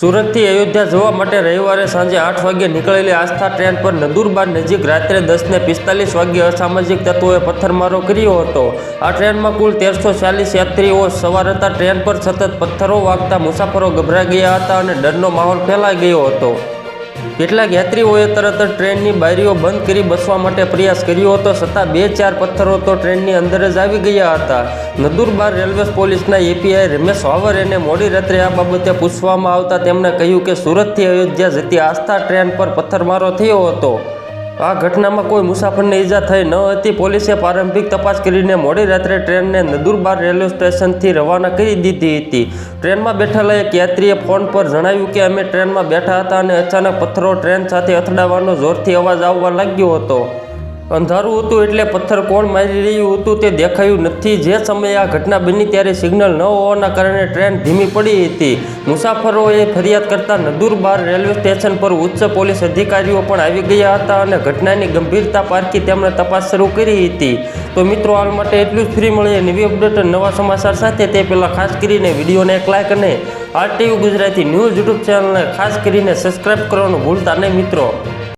સુરતથી અયોધ્યા જવા માટે રવિવારે સાંજે આઠ વાગ્યે નીકળેલી આસ્થા ટ્રેન પર નદુરબાર નજીક રાત્રે દસને પિસ્તાલીસ વાગ્યે અસામાજિક તત્વોએ પથ્થરમારો કર્યો હતો. આ ટ્રેનમાં કુલ તેરસો ચાલીસ યાત્રીઓ સવાર હતા. ટ્રેન પર સતત પથ્થરો વાગતા મુસાફરો ગભરાઈ ગયા હતા અને ડરનો માહોલ ફેલાઈ ગયો હતો. કેટલાક યાત્રીઓએ તરત જ ટ્રેનની બારીઓ બંધ કરી બસવા માટે પ્રયાસ કર્યો હતો, છતાં બે ચાર પથ્થરો તો ટ્રેનની અંદર જ આવી ગયા હતા. નદુરબાર રેલવે પોલીસના એપીઆઈ રમેશ વાવરેને મોડી રાત્રે આ બાબતે પૂછવામાં આવતા તેમણે કહ્યું કે સુરતથી અયોધ્યા જતી આસ્થા ટ્રેન પર પથ્થરમારો થયો હતો. આ ઘટનામાં કોઈ મુસાફરને ઈજા થઈ ન હતી. પોલીસે પ્રારંભિક તપાસ કરીને મોડી રાત્રે ટ્રેનને નદુરબાર રેલવે સ્ટેશનથી રવાના કરી દીધી હતી. ટ્રેનમાં બેઠેલા એક યાત્રીએ ફોન પર જણાવ્યું કે અમે ટ્રેનમાં બેઠા હતા અને અચાનક પથ્થરો ટ્રેન સાથે અથડાવાનો જોરથી અવાજ આવવા લાગ્યો હતો. અંધારું હતું એટલે પથ્થર કોણ મારી રહ્યું હતું તે દેખાયું નથી. જે સમયે આ ઘટના બની ત્યારે સિગ્નલ ન હોવાના કારણે ટ્રેન ધીમી પડી હતી. મુસાફરોએ ફરિયાદ કરતા નદુરબાર રેલવે સ્ટેશન પર ઉચ્ચ પોલીસ અધિકારીઓ પણ આવી ગયા હતા અને ઘટનાની ગંભીરતા પારખી તેમણે તપાસ શરૂ કરી હતી. તો મિત્રો, હાલ માટે એટલું જ ફ્રી મળીએ નવી અપડેટ નવા સમાચાર સાથે. તે પહેલાં ખાસ કરીને વિડીયોને એક લાઇક અને આરટીવી ગુજરાતી ન્યૂઝ યુટ્યુબ ચેનલને ખાસ કરીને સબસ્ક્રાઇબ કરવાનું ભૂલતા નહીં મિત્રો.